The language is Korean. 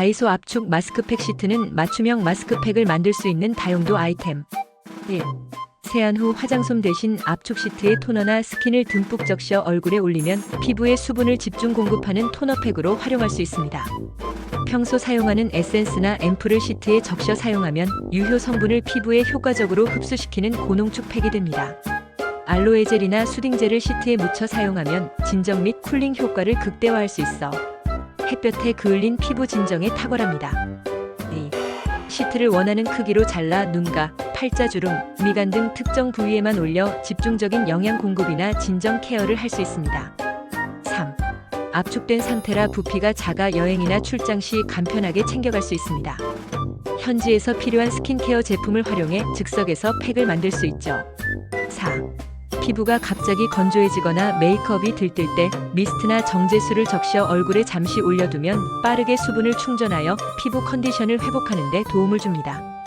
다이소 압축 마스크팩 시트는 맞춤형 마스크팩을 만들 수 있는 다용도 아이템. 1. 세안 후 화장솜 대신 압축 시트에 토너나 스킨을 듬뿍 적셔 얼굴에 올리면 피부에 수분을 집중 공급하는 토너팩으로 활용할 수 있습니다. 평소 사용하는 에센스나 앰플을 시트에 적셔 사용하면 유효 성분을 피부에 효과적으로 흡수시키는 고농축 팩이 됩니다. 알로에 젤이나 수딩 젤을 시트에 묻혀 사용하면 진정 및 쿨링 효과를 극대화할 수 있어 햇볕에 그을린 피부 진정에 탁월합니다. 2. 시트를 원하는 크기로 잘라 눈가, 팔자주름, 미간 등 특정 부위에만 올려 집중적인 영양 공급이나 진정 케어를 할 수 있습니다. 3. 압축된 상태라 부피가 작아 여행이나 출장 시 간편하게 챙겨갈 수 있습니다. 현지에서 필요한 스킨케어 제품을 활용해 즉석에서 팩을 만들 수 있죠. 4. 피부가 갑자기 건조해지거나 메이크업이 들뜰 때 미스트나 정제수를 적셔 얼굴에 잠시 올려두면 빠르게 수분을 충전하여 피부 컨디션을 회복하는 데 도움을 줍니다.